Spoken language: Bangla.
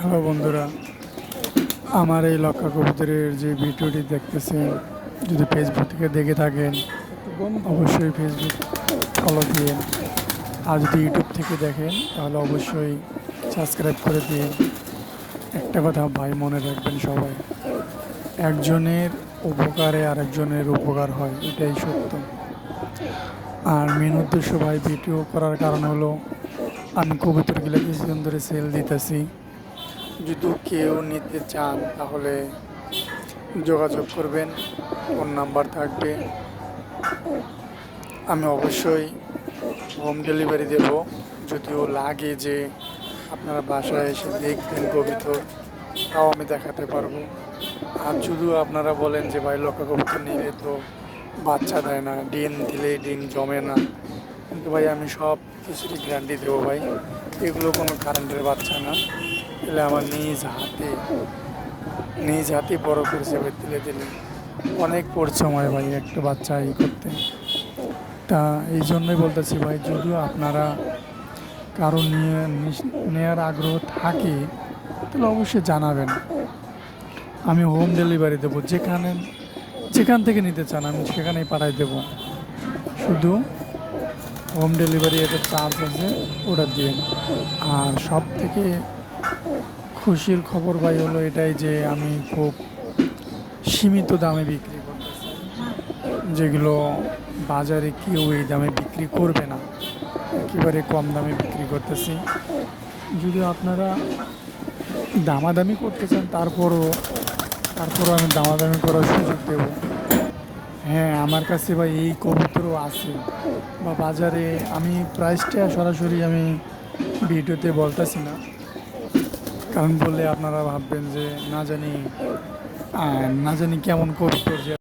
হ্যালো বন্ধুরা, আমার এই লক্ষা কবুতরের যে ভিডিওটি দেখতেছেন, যদি ফেসবুক থেকে দেখে থাকেন, অবশ্যই ফেসবুক ফলো দিন আর যদি ইউটিউব থেকে দেখেন, তাহলে অবশ্যই সাবস্ক্রাইব করে দিন একটা কথা ভাই মনে রাখবেন সবাই, একজনের উপকারে আরেকজনের উপকার হয়, এটাই সত্য। আর মেন উদ্দেশ্য ভাই ভিডিও করার কারণ হলো, আমি কবুতরগুলো কিছুদিন ধরে সেল দিতেছি। যদি কেউ নিতে চান, তাহলে যোগাযোগ করবেন। ফোন নাম্বার থাকবে। আমি অবশ্যই হোম ডেলিভারি দেব। যদিও লাগে যে আপনারা বাসায় এসে দেখবেন কবিতর তাও আমি দেখাতে পারব। আর শুধু আপনারা বলেন যে, ভাই লক্ষ্য কবুতর নিলে তো বাচ্চা দেয় না, ডিম দিলে ডিম জমে না। কিন্তু ভাই, আমি সব কিছুরই গ্যারান্টি দেবো ভাই। এগুলো কোনো কারেন্টের বাচ্চা না। এগুলো আমার নিজ হাতে নিজ হাতে বড় করেছে ভাই দিলে দিলে অনেক পরিশ্রময় ভাই, একটা বাচ্চা ই করতে। তা এই জন্যই বলতেছি ভাই, যদিও আপনারা কারও নিয়ে নেয়ার আগ্রহ থাকে, তাহলে অবশ্যই জানাবেন। আমি হোম ডেলিভারি দেবো, যেখানে, যেখান থেকে নিতে চান, আমি সেখানেই পাঠাই দেবো। শুধু হোম ডেলিভারি একটা চার্জ আছে, ওটা দিয়ে আর সব থেকে খুশির খবর ভাই হলো এটাই যে আমি খুব সীমিত দামে বিক্রি করতেছি। যেগুলো বাজারে কেউ এই দামে বিক্রি করবে না। একেবারে কম দামে বিক্রি করতেছি। যদি আপনারা দামাদামি করতে চান, তারপরও তারপরও আমি দামাদামি করার সুযোগ দেব। হ্যাঁ আমার কাছে ভাই এই কবুতরও আছে। বা বাজারে আমি প্রাইসটা সরাসরি আমি ভিডিওতে বলতেছি না। কারণ বললে আপনারা ভাববেন যে না জানি না জানি কেমন যে